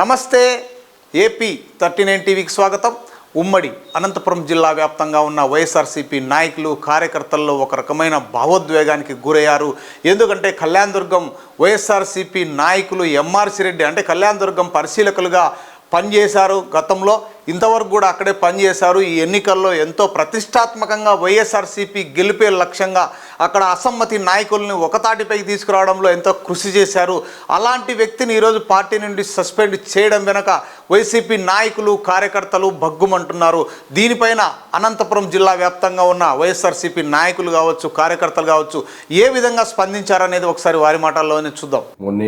నమస్తే AP thirty nine టీవీకి స్వాగతం. ఉమ్మడి అనంతపురం జిల్లా వ్యాప్తంగా ఉన్న వైఎస్ఆర్సీపీ నాయకులు కార్యకర్తల్లో ఒక రకమైన భావోద్వేగానికి గురయ్యారు. ఎందుకంటే కళ్యాణదుర్గం వైఎస్ఆర్సీపీ నాయకులు ఎంఆర్సి రెడ్డి అంటే కళ్యాణదుర్గం పరిశీలకులుగా పనిచేశారు గతంలో ఇంతవరకు కూడా అక్కడే పనిచేశారు ఈ ఎన్నికల్లో ఎంతో ప్రతిష్టాత్మకంగా వైఎస్ఆర్సీపీ గెలిపే లక్ష్యంగా అక్కడ అసమ్మతి నాయకుల్ని ఒకతాటిపైకి తీసుకురావడంలో ఎంతో కృషి చేశారు. అలాంటి వ్యక్తిని ఈరోజు పార్టీ నుండి సస్పెండ్ చేయడం వెనక వైసీపీ నాయకులు కార్యకర్తలు భగ్గుమంటున్నారు. దీనిపైన అనంతపురం జిల్లా వ్యాప్తంగా ఉన్న వైఎస్ఆర్సీపీ నాయకులు కావచ్చు కార్యకర్తలు కావచ్చు ఏ విధంగా స్పందించారనేది ఒకసారి వారి మాటల్లోనే చూద్దాం. మొన్న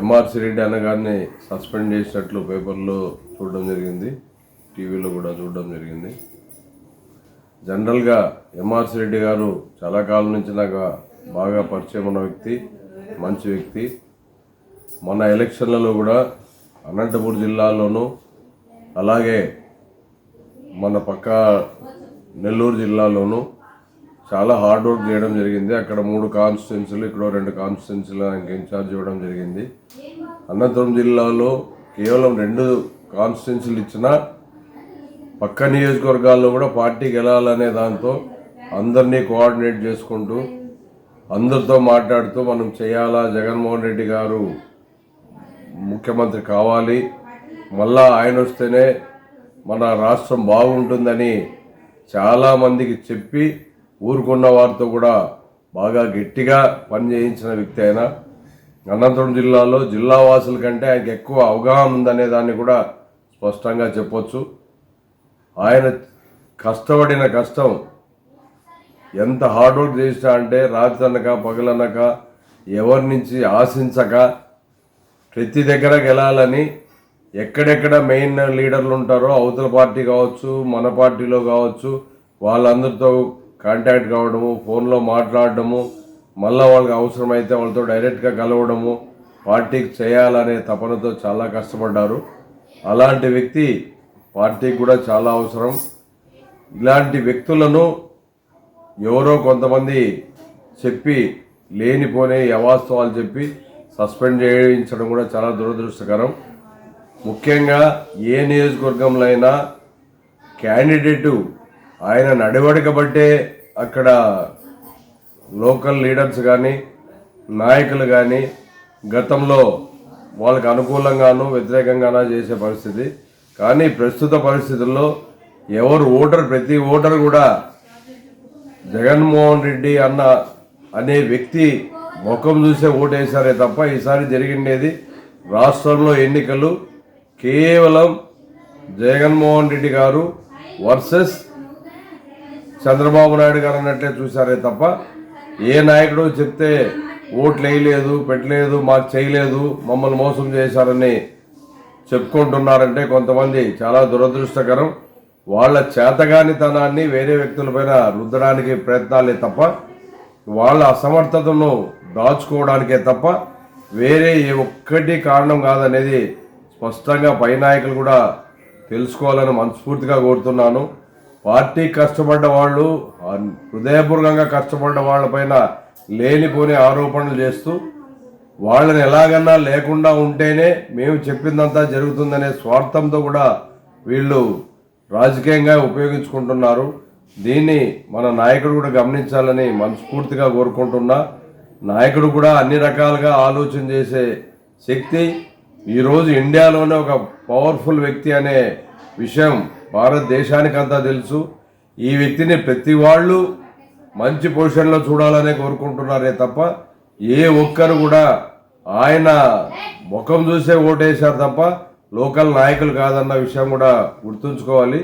ఎంఆర్సి రెడ్డి అనగానే సస్పెండ్ చేసినట్లు పేపర్లో చూడడం జరిగింది. టీవీలో కూడా చూడడం జరిగింది. జనరల్గా ఎంఆర్సి రెడ్డి గారు చాలా కాలం నుంచి నాకు బాగా పరిచయం ఉన్న వ్యక్తి మంచి వ్యక్తి. మన ఎలక్షన్లలో కూడా అనంతపూర్ జిల్లాలోనూ అలాగే మన పక్క నెల్లూరు జిల్లాలోనూ చాలా హార్డ్ వర్క్ చేయడం జరిగింది. అక్కడ మూడు కాన్స్టిట్యున్సీలు ఇక్కడ రెండు కాన్స్టిట్యున్సీలు ఆయనకి ఇన్ఛార్జ్ ఇవ్వడం జరిగింది. అనంతపురం జిల్లాలో కేవలం రెండు కాన్స్టిట్యున్సీలు ఇచ్చినా పక్క నియోజకవర్గాల్లో కూడా పార్టీ గెలాలనే దాంతో అందరినీ కోఆర్డినేట్ చేసుకుంటూ అందరితో మాట్లాడుతూ మనం చేయాలా? జగన్మోహన్ రెడ్డి గారు ముఖ్యమంత్రి కావాలి. మళ్ళా ఆయన వస్తేనే మన రాష్ట్రం బాగుంటుందని చాలామందికి చెప్పి ఊరుకున్న వారితో కూడా బాగా గట్టిగా పని చేయించిన వ్యక్తి ఆయన. అనంతపురం జిల్లాలో జిల్లా వాసుల కంటే ఆయనకు ఎక్కువ అవగాహన ఉందనే దాన్ని కూడా స్పష్టంగా చెప్పొచ్చు. ఆయన కష్టపడిన కష్టం ఎంత హార్డ్ వర్క్ చేసినా అంటే రాత్రి అనక పగలనక ఎవరి నుంచి ఆశించక ప్రతి దగ్గర గెలాలని ఎక్కడెక్కడ మెయిన్ లీడర్లు ఉంటారో అవతల పార్టీ కావచ్చు మన పార్టీలో కావచ్చు వాళ్ళందరితో కాంటాక్ట్ కావడము ఫోన్లో మాట్లాడడము మళ్ళీ వాళ్ళకి అవసరమైతే వాళ్ళతో డైరెక్ట్గా కలవడము పార్టీకి చేయాలనే తపనతో చాలా కష్టపడ్డారు. అలాంటి వ్యక్తి పార్టీకి కూడా చాలా అవసరం. ఇలాంటి వ్యక్తులను ఎవరో కొంతమంది చెప్పి లేనిపోని అవాస్తవాలు చెప్పి సస్పెండ్ చేయించడం కూడా చాలా దురదృష్టకరం. ముఖ్యంగా ఏ నియోజకవర్గంలో అయినా క్యాండిడేటు ఆయన నడవడిక బట్టే అక్కడ లోకల్ లీడర్స్ కానీ నాయకులు కానీ గతంలో వాళ్ళకి అనుకూలంగానూ వ్యతిరేకంగానూ చేసే పరిస్థితి. కానీ ప్రస్తుత పరిస్థితుల్లో ఎవరు ఓటర్ ప్రతి ఓటర్ కూడా జగన్మోహన్ రెడ్డి అన్న అనే వ్యక్తి ముఖం చూసే ఓటేశారే తప్ప ఈసారి జరిగిండేది రాష్ట్రంలో ఎన్నికలు కేవలం జగన్మోహన్ రెడ్డి గారు వర్సెస్ చంద్రబాబు నాయుడు గారు అన్నట్లే చూశారే తప్ప ఏ నాయకుడు చెప్తే ఓట్లు వేయలేదు పెట్టలేదు మాకు చేయలేదు మమ్మల్ని మోసం చేశారని చెప్పుకుంటున్నారంటే కొంతమంది చాలా దురదృష్టకరం. వాళ్ళ చేతగానితనాన్ని వేరే వ్యక్తులపైన రుద్దడానికి ప్రయత్నాలే తప్ప వాళ్ళ అసమర్థతను దాచుకోవడానికే తప్ప వేరే ఏ ఒక్కటి కారణం కాదనేది స్పష్టంగా పై నాయకులు కూడా తెలుసుకోవాలని మనస్ఫూర్తిగా కోరుతున్నాను. పార్టీ కష్టపడ్డ వాళ్ళు హృదయపూర్వకంగా కష్టపడ్డ వాళ్ళపైన లేనిపోని ఆరోపణలు చేస్తూ వాళ్ళని ఎలాగన్నా లేకుండా ఉంటేనే మేము చెప్పిందంతా జరుగుతుందనే స్వార్థంతో కూడా వీళ్ళు రాజకీయంగా ఉపయోగించుకుంటున్నారు. దీన్ని మన నాయకుడు కూడా గమనించాలని మనస్ఫూర్తిగా కోరుకుంటున్నా. నాయకుడు కూడా అన్ని రకాలుగా ఆలోచన చేసే శక్తి ఈరోజు ఇండియాలోనే ఒక పవర్ఫుల్ వ్యక్తి అనే విషయం భారతదేశానికంతా తెలుసు. ఈ వ్యక్తిని ప్రతి వాళ్ళు మంచి పొజిషన్లో చూడాలనే కోరుకుంటున్నారే తప్ప ఏ ఒక్కరు కూడా ఆయన ముఖం చూసే ఓటేశారు తప్ప లోకల్ నాయకులు కాదన్న విషయం కూడా గుర్తుంచుకోవాలి.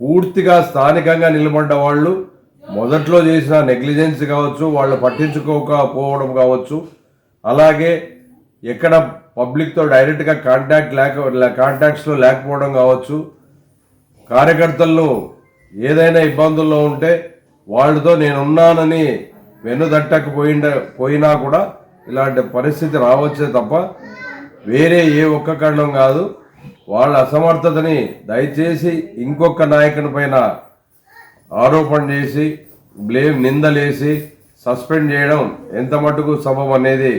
పూర్తిగా స్థానికంగా నిలబడ్డ వాళ్ళు మొదట్లో చేసిన నెగ్లిజెన్స్ కావచ్చు వాళ్ళు పట్టించుకోకపోవడం కావచ్చు. అలాగే ఎక్కడ పబ్లిక్తో డైరెక్ట్గా కాంటాక్ట్ లేక కాంటాక్ట్స్లో లేకపోవడం కావచ్చు. కార్యకర్తలను ఏదైనా ఇబ్బందుల్లో ఉంటే వాళ్ళతో నేనున్నానని వెనుదట్టకపోయిండ పోయినా కూడా ఇలాంటి పరిస్థితి రావచ్చే తప్ప వేరే ఏ ఒక్క కారణం కాదు. వాళ్ళ అసమర్థతని దయచేసి ఇంకొక నాయకుని పైన ఆరోపణ చేసి బ్లేమ్ నిందలేసి సస్పెండ్ చేయడం ఎంత మటుకు సబం అనేది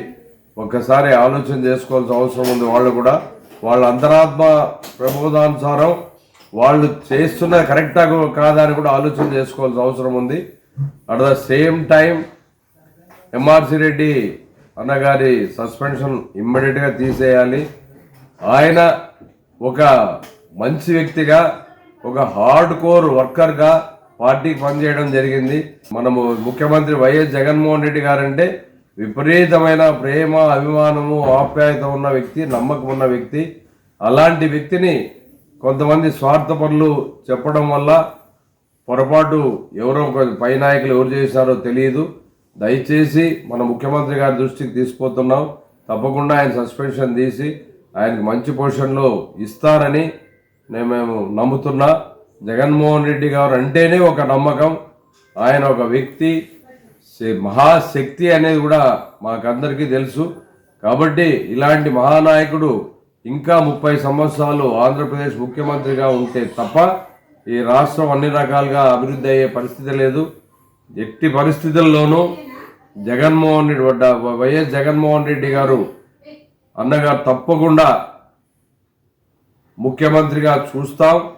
ఒక్కసారి ఆలోచన చేసుకోవాల్సిన అవసరం ఉంది. వాళ్ళు కూడా వాళ్ళ అంతరాత్మ ప్రబోధానుసారం వాళ్ళు చేస్తున్న కరెక్టా కాదా అని కూడా ఆలోచన చేసుకోవాల్సిన అవసరం ఉంది. At the same time MRC Reddy అన్నగారి సస్పెన్షన్ ఇమ్మీడియట్గా తీసేయాలి. ఆయన ఒక మంచి వ్యక్తిగా ఒక హార్డ్ కోర్ వర్కర్గా పార్టీకి పనిచేయడం జరిగింది. మనము ముఖ్యమంత్రి వైఎస్ జగన్మోహన్ రెడ్డి గారంటే విపరీతమైన ప్రేమ అభిమానము ఆప్యాయత ఉన్న వ్యక్తి నమ్మకం ఉన్న వ్యక్తి. అలాంటి వ్యక్తిని కొంతమంది స్వార్థపరులు చెప్పడం వల్ల పొరపాటు ఎవరో ఒక పై నాయకులు ఎవరు చేశారో తెలియదు. దయచేసి మన ముఖ్యమంత్రి గారి దృష్టికి తీసుకుపోతున్నాం. తప్పకుండా ఆయన సస్పెన్షన్ తీసి ఆయనకు మంచి పొజిషన్లో ఇస్తారని నేను మేము నమ్ముతున్నా. జగన్మోహన్ రెడ్డి గారు అంటేనే ఒక నమ్మకం. ఆయన ఒక వ్యక్తి. మహాశక్తి అనేది కూడా మాకందరికీ తెలుసు. కాబట్టి ఇలాంటి మహానాయకుడు ఇంకా ముప్పై సంవత్సరాలు ఆంధ్రప్రదేశ్ ముఖ్యమంత్రిగా ఉంటే తప్ప ఈ రాష్ట్రం అన్ని రకాలుగా అభివృద్ధి అయ్యే పరిస్థితి లేదు. ఎట్టి పరిస్థితుల్లోనూ జగన్మోహన్ రెడ్డి వడ్డ- వైఎస్ జగన్మోహన్ రెడ్డి గారు అన్నగారు తప్పకుండా ముఖ్యమంత్రిగా చూస్తాం.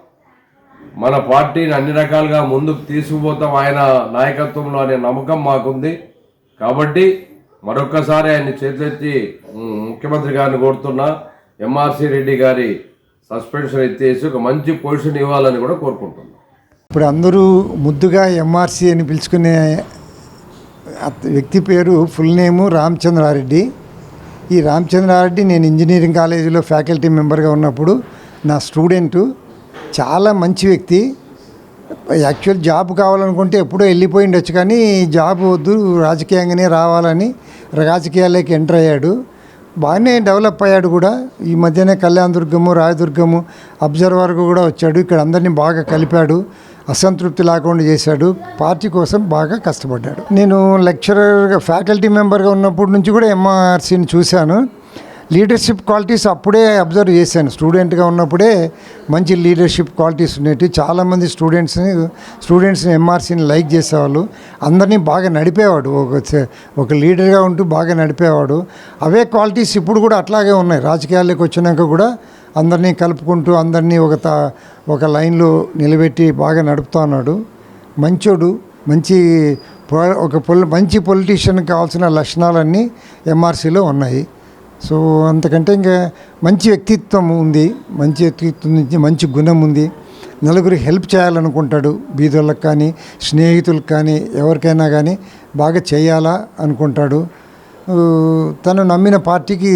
మన పార్టీని అన్ని రకాలుగా ముందుకు తీసుకుపోతాం ఆయన నాయకత్వంలో అనే నమ్మకం మాకుంది. కాబట్టి మరొక్కసారి ఆయన చేతులెత్తి ముఖ్యమంత్రి గారిని కోరుతున్నా. ఎంఆర్సీ రెడ్డి గారి సస్పెన్షన్ ఎత్తేసి ఒక మంచి పొజిషన్ ఇవ్వాలని కూడా కోరుకుంటున్నాం. ఇప్పుడు అందరూ ముద్దుగా ఎంఆర్సీ అని పిలుచుకునే వ్యక్తి పేరు ఫుల్ నేము రామచంద్రారెడ్డి. ఈ రామచంద్రారెడ్డి నేను ఇంజనీరింగ్ కాలేజీలో ఫ్యాకల్టీ మెంబర్గా ఉన్నప్పుడు నా స్టూడెంటు చాలా మంచి వ్యక్తి. యాక్చువల్ జాబ్ కావాలనుకుంటే ఎప్పుడో వెళ్ళిపోయి ఉండొచ్చు కానీ జాబ్ వద్దు రాజకీయంగానే రావాలని రాజకీయాల్లోకి ఎంటర్ అయ్యాడు. బాగానే డెవలప్ అయ్యాడు కూడా. ఈ మధ్యనే కళ్యాణ దుర్గము రాయదుర్గము అబ్జర్వర్గా కూడా వచ్చాడు. ఇక్కడ అందరినీ బాగా కలిపాడు. అసంతృప్తి లేకుండా చేశాడు. పార్టీ కోసం బాగా కష్టపడ్డాడు. నేను లెక్చరర్గా ఫ్యాకల్టీ మెంబర్గా ఉన్నప్పటి నుంచి కూడా ఎంఆర్సీని చూశాను. లీడర్షిప్ క్వాలిటీస్ అప్పుడే అబ్జర్వ్ చేశాను. స్టూడెంట్గా ఉన్నప్పుడే మంచి లీడర్షిప్ క్వాలిటీస్ ఉండేవి చాలామంది స్టూడెంట్స్ని స్టూడెంట్స్ని ఎంఆర్సీని లైక్ చేసేవాళ్ళు. అందరినీ బాగా నడిపేవాడు. ఒక ఒక లీడర్గా ఉంటూ బాగా నడిపేవాడు. అవే క్వాలిటీస్ ఇప్పుడు కూడా అట్లాగే ఉన్నాయి. రాజకీయాల్లోకి వచ్చినాక కూడా అందరినీ కలుపుకుంటూ అందరినీ ఒక ఒక లైన్లో నిలబెట్టి బాగా నడుపుతా ఉన్నాడు. మంచోడు. మంచి ఒక పొలి మంచి పొలిటీషియన్ కావాల్సిన లక్షణాలన్నీ ఎంఆర్సీలో ఉన్నాయి. సో అంతకంటే ఇంకా మంచి వ్యక్తిత్వం ఉంది మంచి వ్యక్తిత్వం నుంచి మంచి గుణం ఉంది. నలుగురికి హెల్ప్ చేయాలనుకుంటాడు బీదోళ్ళకి కానీ స్నేహితులకు కానీ ఎవరికైనా కానీ బాగా చేయాలా అనుకుంటాడు. తను నమ్మిన పార్టీకి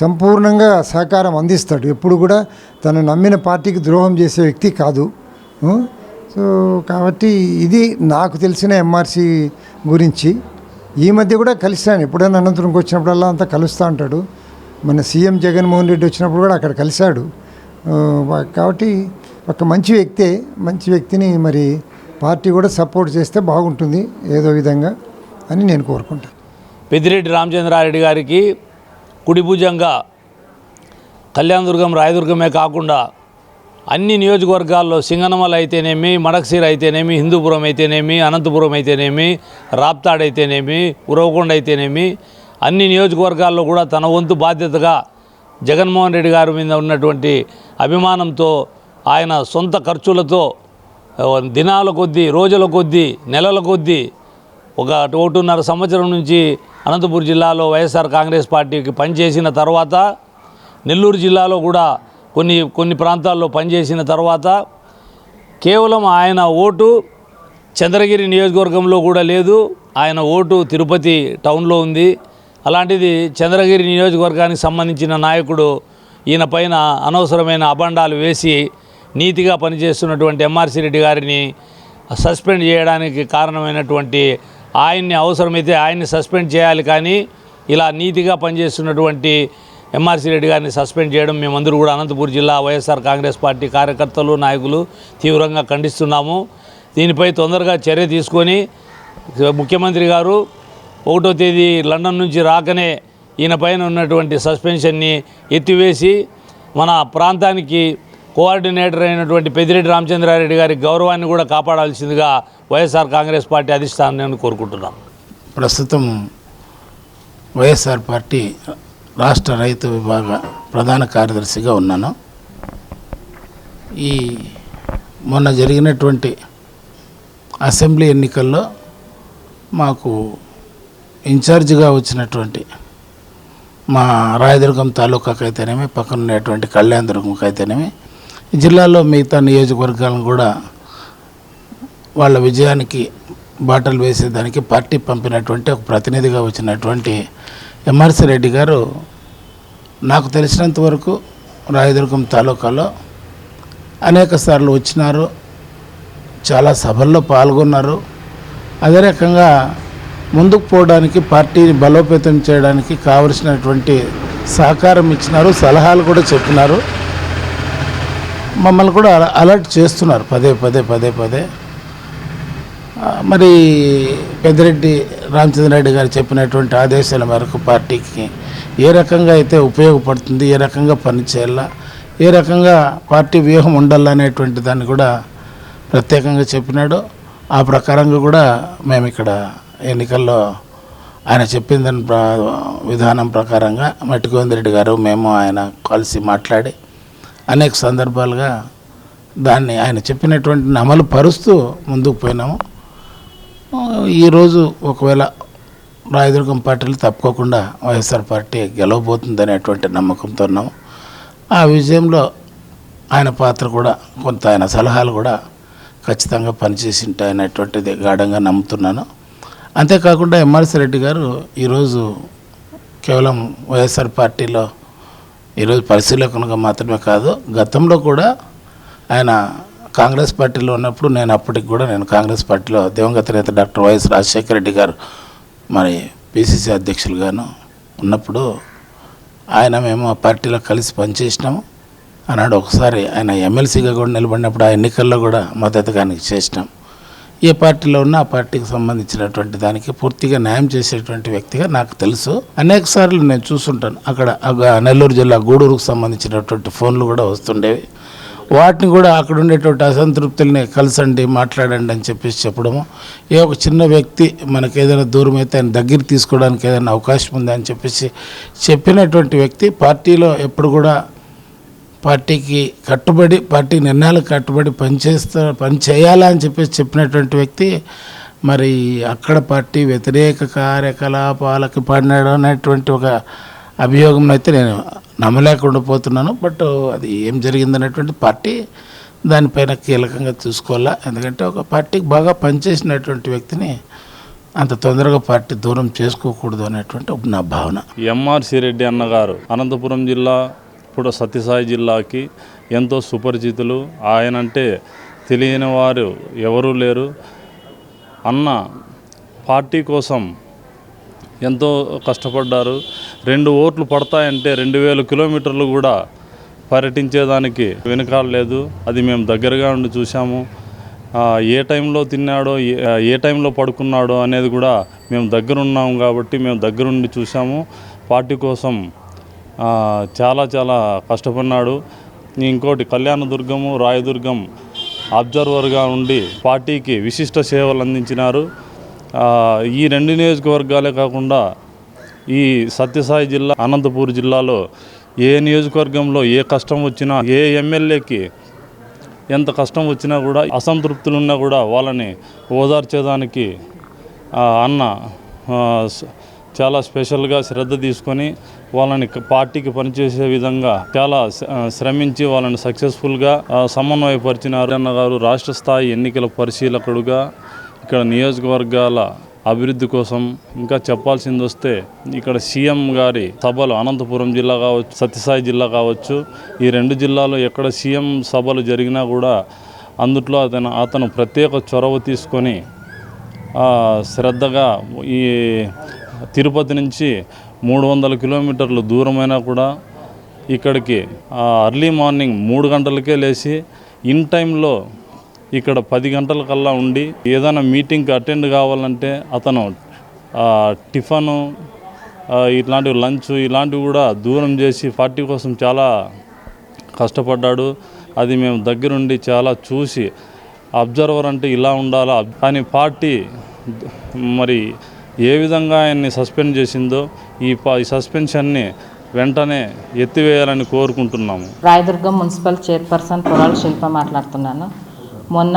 సంపూర్ణంగా సహకారం అందిస్తాడు. ఎప్పుడు కూడా తను నమ్మిన పార్టీకి ద్రోహం చేసే వ్యక్తి కాదు. సో కాబట్టి ఇది నాకు తెలిసిన ఎంఆర్సి గురించి. ఈ మధ్య కూడా కలిశాను. ఎప్పుడైనా అనంతపురంకి వచ్చినప్పుడల్లా అంతా కలుస్తూ ఉంటాడు మన సీఎం జగన్మోహన్ రెడ్డి వచ్చినప్పుడు కూడా అక్కడ కలిశాడు. కాబట్టి ఒక మంచి వ్యక్తే మంచి వ్యక్తిని మరి పార్టీ కూడా సపోర్ట్ చేస్తే బాగుంటుంది ఏదో విధంగా అని నేను కోరుకుంటాను. పెద్దిరెడ్డి రామచంద్రారెడ్డి గారికి కుడిభుజంగా కళ్యాణదుర్గం రాయదుర్గమే కాకుండా అన్ని నియోజకవర్గాల్లో సింగనమల అయితేనేమి మడక్సీర అయితేనేమి హిందూపురం అయితేనేమి అనంతపురం అయితేనేమి రాప్తాడ్ అయితేనేమి ఉరవకొండ అయితేనేమి అన్ని నియోజకవర్గాల్లో కూడా తన వంతు బాధ్యతగా జగన్మోహన్ రెడ్డి గారి మీద ఉన్నటువంటి అభిమానంతో ఆయన సొంత ఖర్చులతో దినాల కొద్దీ రోజుల కొద్దీ నెలల కొద్దీ ఒక ఒకటిన్నర సంవత్సరం నుంచి అనంతపురం జిల్లాలో వైఎస్ఆర్ కాంగ్రెస్ పార్టీకి పనిచేసిన తర్వాత నెల్లూరు జిల్లాలో కూడా కొన్ని కొన్ని ప్రాంతాల్లో పనిచేసిన తర్వాత కేవలం ఆయన ఓటు చంద్రగిరి నియోజకవర్గంలో కూడా లేదు. ఆయన ఓటు తిరుపతి టౌన్లో ఉంది. అలాంటిది చంద్రగిరి నియోజకవర్గానికి సంబంధించిన నాయకుడు ఈయన పైన అనవసరమైన అబండాలు వేసి నీతిగా పనిచేస్తున్నటువంటి ఎంఆర్సీ రెడ్డి గారిని సస్పెండ్ చేయడానికి కారణమైనటువంటి ఆయన్ని అవసరమైతే ఆయన్ని సస్పెండ్ చేయాలి కానీ ఇలా నీతిగా పనిచేస్తున్నటువంటి ఎంఆర్సీ రెడ్డి గారిని సస్పెండ్ చేయడం మేమందరూ కూడా అనంతపూర్ జిల్లా వైఎస్ఆర్ కాంగ్రెస్ పార్టీ కార్యకర్తలు నాయకులు తీవ్రంగా ఖండిస్తున్నాము. దీనిపై తొందరగా చర్య తీసుకొని ముఖ్యమంత్రి గారు ఒకటో తేదీ లండన్ నుంచి రాకనే ఈయన పైన ఉన్నటువంటి సస్పెన్షన్ని ఎత్తివేసి మన ప్రాంతానికి కోఆర్డినేటర్ అయినటువంటి పెద్దిరెడ్డి రామచంద్రారెడ్డి గారి గౌరవాన్ని కూడా కాపాడాల్సిందిగా వైఎస్ఆర్ కాంగ్రెస్ పార్టీ అధిష్టానాన్ని కోరుకుంటున్నాం. ప్రస్తుతం వైఎస్ఆర్ పార్టీ రాష్ట్ర రైతు విభాగ ప్రధాన కార్యదర్శిగా ఉన్నాను. ఈ మొన్న జరిగినటువంటి అసెంబ్లీ ఎన్నికల్లో మాకు ఇన్ఛార్జిగా వచ్చినటువంటి మా రాయదుర్గం తాలూకాకు అయితేనేమి పక్కన ఉండేటువంటి కళ్యాణదుర్గంకి అయితేనేమి ఈ జిల్లాలో మిగతా నియోజకవర్గాలను కూడా వాళ్ళ విజయానికి బాటలు వేసేదానికి పార్టీ పంపినటువంటి ఒక ప్రతినిధిగా వచ్చినటువంటి ఎంఆర్సి రెడ్డి గారు నాకు తెలిసినంత వరకు రాయదుర్గం తాలూకాలో అనేక సార్లు వచ్చినారు చాలా సభల్లో పాల్గొన్నారు. అదే రకంగా ముందుకు పోవడానికి పార్టీని బలోపేతం చేయడానికి కావలసినటువంటి సహకారం ఇచ్చినారు సలహాలు కూడా చెప్పినారు. మమ్మల్ని కూడా అలర్ట్ చేస్తున్నారు పదే పదే పదే పదే. మరి పెద్దిరెడ్డి రామచంద్రరెడ్డి గారు చెప్పినటువంటి ఆదేశాల మేరకు పార్టీకి ఏ రకంగా అయితే ఉపయోగపడుతుంది ఏ రకంగా పనిచేయాలా ఏ రకంగా పార్టీ వ్యూహం ఉండాలనేటువంటి దాన్ని కూడా ప్రత్యేకంగా చెప్పినాడు. ఆ ప్రకారంగా కూడా మేము ఇక్కడ ఎన్నికల్లో ఆయన చెప్పిన దాని విధానం ప్రకారంగా మట్టి గారు మేము ఆయన కలిసి మాట్లాడి అనేక సందర్భాలుగా దాన్ని ఆయన చెప్పినటువంటి అమలు పరుస్తూ ముందుకు పోయినాము. ఈరోజు ఒకవేళ రాయదుర్గం పార్టీలు తప్పుకోకుండా వైఎస్ఆర్ పార్టీ గెలవబోతుంది అనేటువంటి నమ్మకంతో ఉన్నాము ఆ విజయంలో ఆయన పాత్ర కూడా కొంత ఆయన సలహాలు కూడా ఖచ్చితంగా పనిచేసి ఉంటాయనేటువంటిది గాఢంగా నమ్ముతున్నాను. అంతేకాకుండా ఎంఆర్సి రెడ్డి గారు ఈరోజు కేవలం వైఎస్ఆర్ పార్టీలో ఈరోజు పరిశీలకునిగా మాత్రమే కాదు గతంలో కూడా ఆయన కాంగ్రెస్ పార్టీలో ఉన్నప్పుడు నేను అప్పటికి కూడా నేను కాంగ్రెస్ పార్టీలో దివంగత నేత డాక్టర్ వైఎస్ రాజశేఖర రెడ్డి గారు మరి పిసిసి అధ్యక్షులుగాను ఉన్నప్పుడు ఆయన మేము ఆ పార్టీలో కలిసి పనిచేసినాము. ఆనాడు ఒకసారి ఆయన ఎమ్మెల్సీగా కూడా నిలబడినప్పుడు ఆ ఎన్నికల్లో కూడా మద్దతుగానికి చేసినాం. ఏ పార్టీలో ఉన్నా ఆ పార్టీకి సంబంధించినటువంటి దానికి పూర్తిగా న్యాయం చేసేటువంటి వ్యక్తిగా నాకు తెలుసు. అనేక సార్లు నేను చూసుంటాను. అక్కడ నెల్లూరు జిల్లా గూడూరుకు సంబంధించినటువంటి ఫోన్లు కూడా వస్తుండేవి. వాటిని కూడా అక్కడ ఉండేటువంటి అసంతృప్తుల్ని కలిసండి మాట్లాడండి అని చెప్పేసి చెప్పడము. ఏ ఒక చిన్న వ్యక్తి మనకి ఏదైనా దూరం అయితే ఆయన దగ్గర తీసుకోవడానికి ఏదైనా అవకాశం ఉంది అని చెప్పేసి చెప్పినటువంటి వ్యక్తి పార్టీలో ఎప్పుడు కూడా పార్టీకి కట్టుబడి పార్టీ నిర్ణయాలకు కట్టుబడి పనిచేస్తా పని చేయాలా అని చెప్పేసి చెప్పినటువంటి వ్యక్తి మరి అక్కడ పార్టీ వ్యతిరేక కార్యకలాపాలకి పడినాడు అనేటువంటి ఒక అభియోగం అయితే నేను నమ్మలేకుండా పోతున్నాను బట్ అది ఏం జరిగిందనేటువంటి పార్టీ దానిపైన కీలకంగా చూసుకోవాలా. ఎందుకంటే ఒక పార్టీకి బాగా పనిచేసినటువంటి వ్యక్తిని అంత తొందరగా పార్టీ దూరం చేసుకోకూడదు అనేటువంటి ఒక నా భావన. ఎంఆర్సి రెడ్డి అన్నగారు అనంతపురం జిల్లా ఇప్పుడు సత్యసాయి జిల్లాకి ఎంతో సుపరిచితులు. ఆయనంటే తెలియని వారు ఎవరూ లేరు. అన్న పార్టీ కోసం ఎంతో కష్టపడ్డారు. రెండు ఓట్లు పడతాయంటే రెండు వేల కిలోమీటర్లు కూడా పర్యటించేదానికి వెనుకాడలేదు అది మేము దగ్గరగా ఉండి చూసాము ఏ టైంలో తిన్నాడో ఏ- ఏ టైంలో పడుకున్నాడో అనేది కూడా మేము దగ్గర ఉన్నాము కాబట్టి మేము దగ్గరుండి చూసాము పార్టీ కోసం చాలా చాలా కష్టపడినాడు. ఇంకోటి కళ్యాణదుర్గము రాయదుర్గం అబ్జర్వర్గా ఉండి పార్టీకి విశిష్ట సేవలు అందించినారు. ఈ రెండు నియోజకవర్గాలే కాకుండా ఈ సత్యసాయి జిల్లా అనంతపూర్ జిల్లాలో ఏ నియోజకవర్గంలో ఏ కష్టం వచ్చినా ఏ ఎమ్మెల్యేకి ఎంత కష్టం వచ్చినా కూడా అసంతృప్తులు ఉన్నా కూడా వాళ్ళని ఓదార్చేదానికి అన్న చాలా స్పెషల్గా శ్రద్ధ తీసుకొని వాళ్ళని పార్టీకి పనిచేసే విధంగా చాలా శ్రమించి వాళ్ళని సక్సెస్ఫుల్గా సమన్వయపరిచిన సమన్వయపరిచినారు. అన్న గారు రాష్ట్ర స్థాయి ఎన్నికల పరిశీలకుడుగా ఇక్కడ నియోజకవర్గాల అభివృద్ధి కోసం ఇంకా చెప్పాల్సింది వస్తే ఇక్కడ సీఎం గారి సభలు అనంతపురం జిల్లా కావచ్చు సత్యసాయి జిల్లా కావచ్చు ఈ రెండు జిల్లాలో ఎక్కడ సీఎం సభలు జరిగినా కూడా అందుట్లో అతను అతను ప్రత్యేక చొరవ తీసుకొని శ్రద్ధగా ఈ తిరుపతి నుంచి మూడు వందల కిలోమీటర్లు దూరమైనా కూడా ఇక్కడికి అర్లీ మార్నింగ్ మూడు గంటలకే లేచి ఇన్ టైంలో ఇక్కడ పది గంటల కల్లా ఉండి ఏదైనా మీటింగ్కి అటెండ్ కావాలంటే అతను టిఫను ఇట్లాంటివి లంచ్ ఇలాంటివి కూడా దూరం చేసి పార్టీ కోసం చాలా కష్టపడ్డాడు. అది మేము దగ్గరుండి చాలా చూసి అబ్జర్వర్ అంటే ఇలా ఉండాలా? కానీ పార్టీ మరి ఏ విధంగా ఆయన్ని సస్పెండ్ చేసిందో ఈ ప- ఈ సస్పెన్షన్ని వెంటనే ఎత్తివేయాలని కోరుకుంటున్నాము. రాయదుర్గం మున్సిపల్ చైర్పర్సన్ పొరాల శిల్ప మాట్లాడుతున్నాను. మొన్న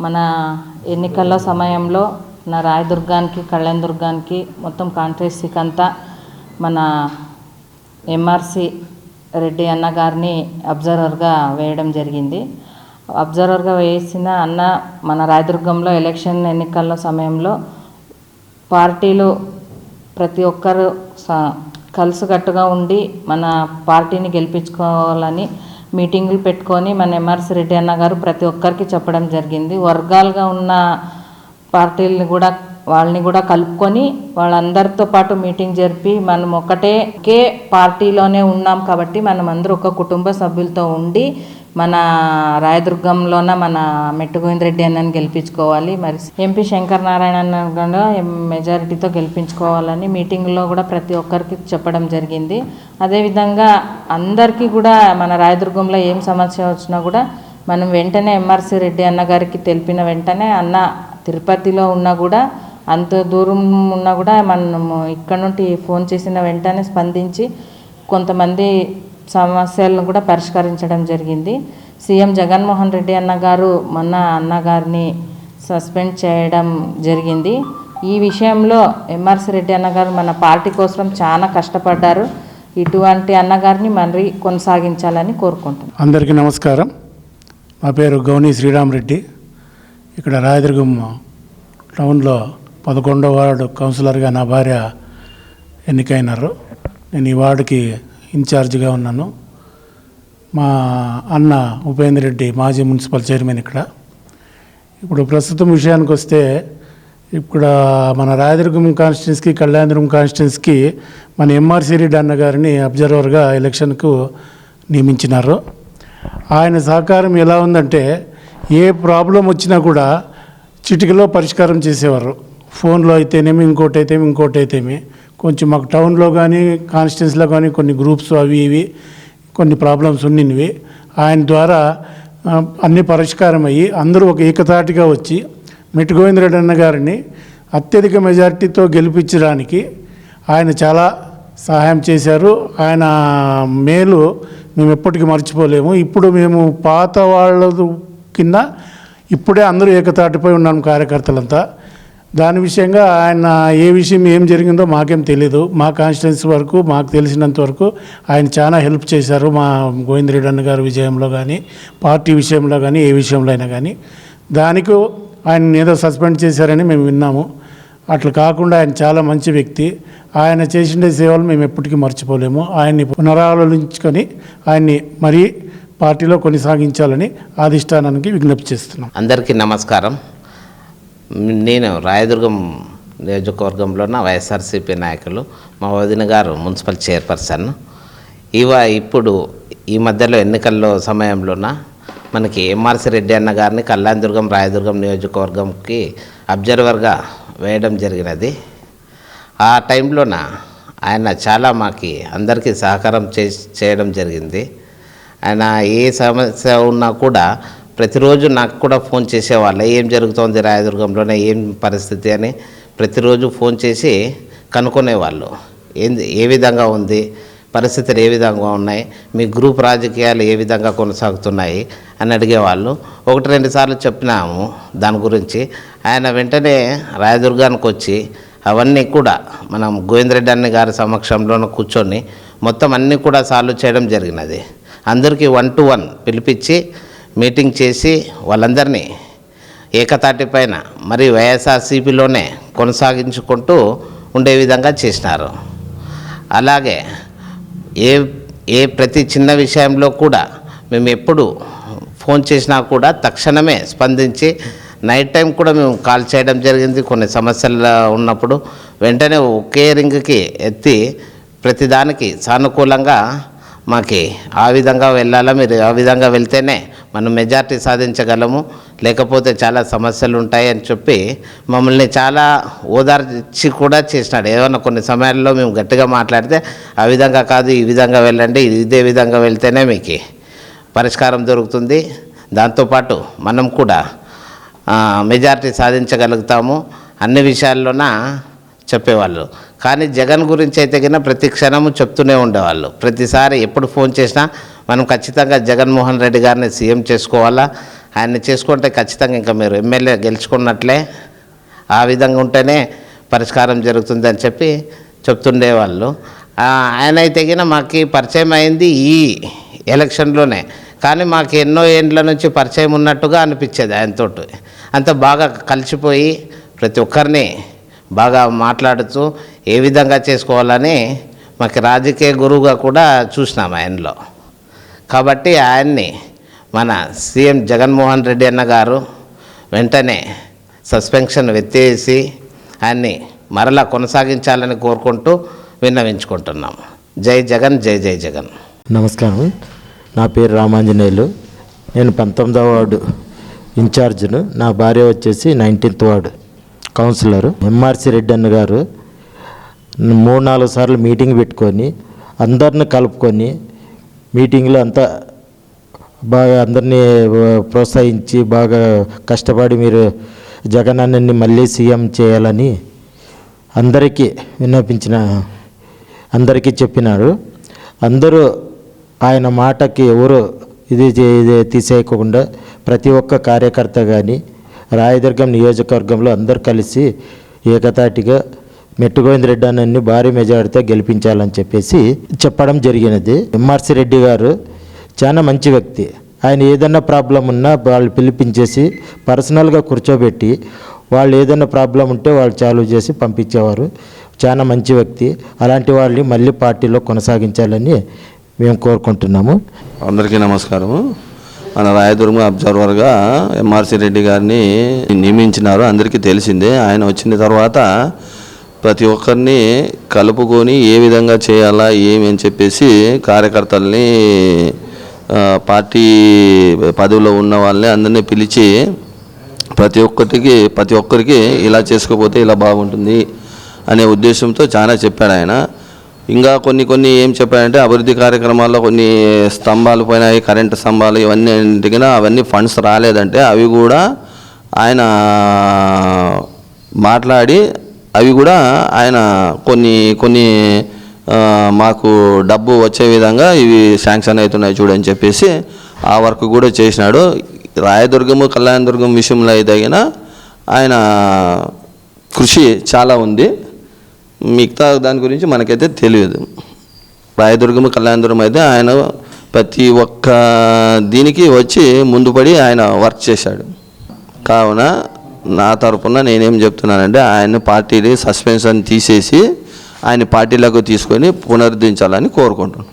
మన ఎన్నికల సమయంలో నా రాయదుర్గానికి కళ్యాణ్ దుర్గానికి మొత్తం కాంట్రెస్సీకి అంతా మన ఎంఆర్సి రెడ్డి అన్న గారిని అబ్జర్వర్గా వేయడం జరిగింది. అబ్జర్వర్గా వేసిన అన్న మన రాయదుర్గంలో ఎలక్షన్ ఎన్నికల సమయంలో పార్టీలు ప్రతి ఒక్కరు స- కలిసికట్టుగా ఉండి మన పార్టీని గెలిపించుకోవాలని మీటింగులు పెట్టుకొని మన ఎంఆర్సి రెడ్డి అన్న గారు ప్రతి ఒక్కరికి చెప్పడం జరిగింది. వర్గాలుగా ఉన్న పార్టీలని కూడా వాళ్ళని కూడా కలుపుకొని వాళ్ళందరితో పాటు మీటింగ్ జరిపి మనం ఒకటే ఒకే పార్టీలోనే ఉన్నాం కాబట్టి మనం అందరూ ఒక కుటుంబ సభ్యులతో ఉండి మన రాయదుర్గంలోన మన మెట్టు గోవిందరెడ్డి అన్నని గెలిపించుకోవాలి. మరి ఎంపీ శంకర్ నారాయణ అన్న కూడా మెజారిటీతో గెలిపించుకోవాలని మీటింగ్లో కూడా ప్రతి ఒక్కరికి చెప్పడం జరిగింది. అదేవిధంగా అందరికీ కూడా మన రాయదుర్గంలో ఏం సమస్య వచ్చినా కూడా మనం వెంటనే ఎంఆర్సీ రెడ్డి అన్న గారికి తెలిపిన వెంటనే అన్న తిరుపతిలో ఉన్నా కూడా అంత దూరం ఉన్నా కూడా మనము ఇక్కడ నుండి ఫోన్ చేసిన వెంటనే స్పందించి కొంతమంది సమస్యలను కూడా పరిష్కరించడం జరిగింది. సీఎం జగన్మోహన్ రెడ్డి అన్నగారు మొన్న అన్నగారిని సస్పెండ్ చేయడం జరిగింది. ఈ విషయంలో ఎంఆర్సి రెడ్డి అన్నగారు మన పార్టీ కోసం చాలా కష్టపడ్డారు. ఇటువంటి అన్నగారిని మరి కొనసాగించాలని కోరుకుంటున్నాను అందరికీ నమస్కారం. మా పేరు గౌని శ్రీరామరెడ్డి. ఇక్కడ రాయదుర్గం టౌన్లో పదకొండవ వార్డు కౌన్సిలర్గా నా భార్య ఎన్నికైనారు. నేను ఈ వార్డుకి ఇన్ఛార్జిగా ఉన్నాను. మా అన్న ఉపేంద్ర రెడ్డి మాజీ మున్సిపల్ చైర్మన్ ఇక్కడ. ఇప్పుడు ప్రస్తుతం విషయానికి వస్తే ఇక్కడ మన రాయదుర్గం కాన్స్టిట్యున్సీకి కళ్యాణదుర్గం కాన్స్టిట్యున్సీకి మన ఎంఆర్సీ రెడ్డి అన్న గారిని అబ్జర్వర్గా ఎలక్షన్కు నియమించినారు. ఆయన సహకారం ఎలా ఉందంటే ఏ ప్రాబ్లం వచ్చినా కూడా చిటికలో పరిష్కారం చేసేవారు. ఫోన్లో అయితేనేమి ఇంకోటి అయితేమి ఇంకోటి అయితేమి. కొంచెం మాకు టౌన్లో కానీ కాన్స్టిట్యున్సీలో కానీ కొన్ని గ్రూప్స్ అవి ఇవి కొన్ని ప్రాబ్లమ్స్ ఉన్నినవి. ఆయన ద్వారా అన్ని పరిష్కారం అయ్యి అందరూ ఒక ఏకతాటిగా వచ్చి మెట్టు గోవిందరెడ్డి అన్న గారిని అత్యధిక మెజారిటీతో గెలిపించడానికి ఆయన చాలా సహాయం చేశారు. ఆయన మేలు మేము ఎప్పటికీ మర్చిపోలేము. ఇప్పుడు మేము పాత వాళ్ళ కింద ఇప్పుడే అందరూ ఏకతాటిపై ఉన్నాం కార్యకర్తలంతా. దాని విషయంగా ఆయన ఏ విషయం ఏం జరిగిందో మాకేం తెలియదు మా కాన్స్టిట్యున్సీ వరకు మాకు తెలిసినంత వరకు ఆయన చాలా హెల్ప్ చేశారు మా గోవిందరెడ్డి అన్న గారి విజయంలో కానీ పార్టీ విషయంలో కానీ ఏ విషయంలో అయినా కానీ దానికి ఆయన ఏదో సస్పెండ్ చేశారని మేము విన్నాము. అట్లా కాకుండా ఆయన చాలా మంచి వ్యక్తి. ఆయన చేసిన సేవలు మేము ఎప్పటికీ మర్చిపోలేము. ఆయన్ని పునరాలోచించుకొని ఆయన్ని మరీ పార్టీలో కొనసాగించాలని అధిష్టానానికి విజ్ఞప్తి చేస్తున్నాం. అందరికీ నమస్కారం. నేను రాయదుర్గం నియోజకవర్గంలోన వైఎస్ఆర్సీపీ నాయకులు మా వదిన గారు మున్సిపల్ చైర్పర్సన్. ఇవ ఇప్పుడు ఈ మధ్యలో ఎన్నికల్లో సమయంలోన మనకి ఎంఆర్సి రెడ్డి అన్న గారిని కళ్యాణదుర్గం రాయదుర్గం నియోజకవర్గంకి అబ్జర్వర్గా వేయడం జరిగినది. ఆ టైంలోన ఆయన చాలా మాకి అందరికీ సహకారం చేయడం జరిగింది. ఆయన ఏ సమస్య ఉన్నా కూడా ప్రతిరోజు నాకు కూడా ఫోన్ చేసేవాళ్ళు ఏం జరుగుతోంది రాయదుర్గంలోనే ఏం పరిస్థితి అని ప్రతిరోజు ఫోన్ చేసి కనుక్కునేవాళ్ళు. ఏంది ఏ విధంగా ఉంది పరిస్థితులు ఏ విధంగా ఉన్నాయి మీ గ్రూప్ రాజకీయాలు ఏ విధంగా కొనసాగుతున్నాయి అని అడిగేవాళ్ళు. ఒకటి రెండు సార్లు చెప్పినాము దాని గురించి. ఆయన వెంటనే రాయదుర్గానికి వచ్చి అవన్నీ కూడా మనం గోవిందరెడ్డి అన్న గారి సమక్షంలోనూ కూర్చొని మొత్తం అన్నీ కూడా సాల్వ్ చేయడం జరిగినది. అందరికీ వన్ టు వన్ పిలిపించి మీటింగ్ చేసి వాళ్ళందరినీ ఏకతాటి పైన మరి వైఎస్ఆర్సీపీలోనే కొనసాగించుకుంటూ ఉండే విధంగా చేసినారు. అలాగే ఏ ఏ ప్రతి చిన్న విషయంలో కూడా మేము ఎప్పుడు ఫోన్ చేసినా కూడా తక్షణమే స్పందించి నైట్ టైం కూడా మేము కాల్ చేయడం జరిగింది. కొన్ని సమస్యలు ఉన్నప్పుడు వెంటనే ఒకే రింగ్కి ఎత్తి ప్రతిదానికి సానుకూలంగా మాకి ఆ విధంగా వెళ్ళాలా మీరు ఆ విధంగా వెళ్తేనే మనం మెజార్టీ సాధించగలము. లేకపోతే చాలా సమస్యలు ఉంటాయి అని చెప్పి మమ్మల్ని చాలా ఓదార్చి కూడా చేసినాడు. ఏమన్నా కొన్ని సమయాల్లో మేము గట్టిగా మాట్లాడితే ఆ విధంగా కాదు ఈ విధంగా వెళ్ళండి ఇదే విధంగా వెళ్తేనే మీకు పరిష్కారం దొరుకుతుంది. దాంతోపాటు మనం కూడా మెజార్టీ సాధించగలుగుతాము అన్ని విషయాల్లోన చెప్పేవాళ్ళు. కానీ జగన్ గురించి అయితే కన్నా ప్రతి క్షణము చెప్తూనే ఉండేవాళ్ళు. ప్రతిసారి ఎప్పుడు ఫోన్ చేసినా మనం ఖచ్చితంగా జగన్మోహన్ రెడ్డి గారిని సీఎం చేసుకోవాలా? ఆయన్ని చేసుకుంటే ఖచ్చితంగా ఇంకా మీరు ఎమ్మెల్యే గెలుచుకున్నట్లే ఆ విధంగా ఉంటేనే పరిష్కారం జరుగుతుంది అని చెప్పి చెప్తుండేవాళ్ళు. ఆయన అయితే గిన మాకు పరిచయం అయింది ఈ ఎలక్షన్లోనే. కానీ మాకు ఎన్నో ఏండ్ల నుంచి పరిచయం ఉన్నట్టుగా అనిపించేది ఆయనతోటి. అంత బాగా కలిసిపోయి ప్రతి ఒక్కరిని బాగా మాట్లాడుతూ ఏ విధంగా చేసుకోవాలని మాకు రాజకీయ గురువుగా కూడా చూసినాం ఆయనలో. కాబట్టి ఆయన్ని మన సీఎం జగన్మోహన్ రెడ్డి అన్న గారు వెంటనే సస్పెన్షన్ ఎత్తేసి ఆయన్ని మరలా కొనసాగించాలని కోరుకుంటూ విన్నవించుకుంటున్నాము జై జగన్ జై జై జగన్. నమస్కారం. నా పేరు రామాంజనేయులు. నేను పంతొమ్మిదవ వార్డు ఇన్ఛార్జ్ను. నా భార్య వచ్చేసి nineteenth ward councillor. MRC Reddy అన్న గారు మూడు నాలుగు సార్లు మీటింగ్ పెట్టుకొని అందరిని కలుపుకొని మీటింగ్లో అంతా బాగా అందరినీ ప్రోత్సహించి బాగా కష్టపడి మీరు జగన్ అన్నని మళ్ళీ సీఎం చేయాలని అందరికీ విన్నపించిన అందరికీ చెప్పినారు. అందరూ ఆయన మాటకి ఎవరు ఇది ఇది తీసేయకుండా ప్రతి ఒక్క కార్యకర్త కానీ రాయదుర్గం నియోజకవర్గంలో అందరు కలిసి ఏకతాటిగా మెట్టుగోవింద రెడ్డి అన్నని భారీ మెజారిటీతో గెలిపించాలని చెప్పేసి చెప్పడం జరిగినది. ఎంఆర్సి రెడ్డి గారు చాలా మంచి వ్యక్తి. ఆయన ఏదైనా ప్రాబ్లం ఉన్నా వాళ్ళు పిలిపించేసి పర్సనల్గా కూర్చోబెట్టి వాళ్ళు ఏదైనా ప్రాబ్లం ఉంటే వాళ్ళు చాలు చేసి పంపించేవారు. చాలా మంచి వ్యక్తి. అలాంటి వాళ్ళని మళ్ళీ పార్టీలో కొనసాగించాలని మేము కోరుకుంటున్నాము. అందరికీ నమస్కారము మన రాయదుర్గం అబ్జర్వర్గా ఎంఆర్సి రెడ్డి గారిని నియమించినారు. అందరికీ తెలిసిందే. ఆయన వచ్చిన తర్వాత ప్రతి ఒక్కరిని కలుపుకొని ఏ విధంగా చేయాలా ఏమి అని చెప్పేసి కార్యకర్తల్ని పార్టీ పదవిలో ఉన్న వాళ్ళని అందరినీ పిలిచి ప్రతి ఒక్కటికి ప్రతి ఒక్కరికి ఇలా చేసుకోపోతే ఇలా బాగుంటుంది అనే ఉద్దేశంతో చాలా చెప్పాడు ఆయన. ఇంకా కొన్ని కొన్ని ఏం చెప్పాడంటే అభివృద్ధి కార్యక్రమాల్లో కొన్ని స్తంభాలు పోయినాయి కరెంటు స్తంభాలు ఇవన్నీ ఇంటికి అవన్నీ ఫండ్స్ రాలేదంటే అవి కూడా ఆయన మాట్లాడి అవి కూడా ఆయన కొన్ని కొన్ని మాకు డబ్బు వచ్చే విధంగా ఇవి శాంక్షన్ అవుతున్నాయి చూడని చెప్పేసి ఆ వర్క్ కూడా చేసినాడు. రాయదుర్గము కళ్యాణదుర్గం విషయంలో అయితే ఆయన కృషి చాలా ఉంది. మిగతా దాని గురించి మనకైతే తెలియదు. రాయదుర్గము కళ్యాణదుర్గం అయితే ఆయన ప్రతి ఒక్క దీనికి వచ్చి ముందుపడి ఆయన వర్క్ చేశాడు. కావున నా తరపున నేనేం చెప్తున్నానంటే ఆయన పార్టీని సస్పెన్షన్ తీసేసి ఆయన పార్టీలోకి తీసుకొని పునరుద్ధరించాలని కోరుకుంటున్నాను.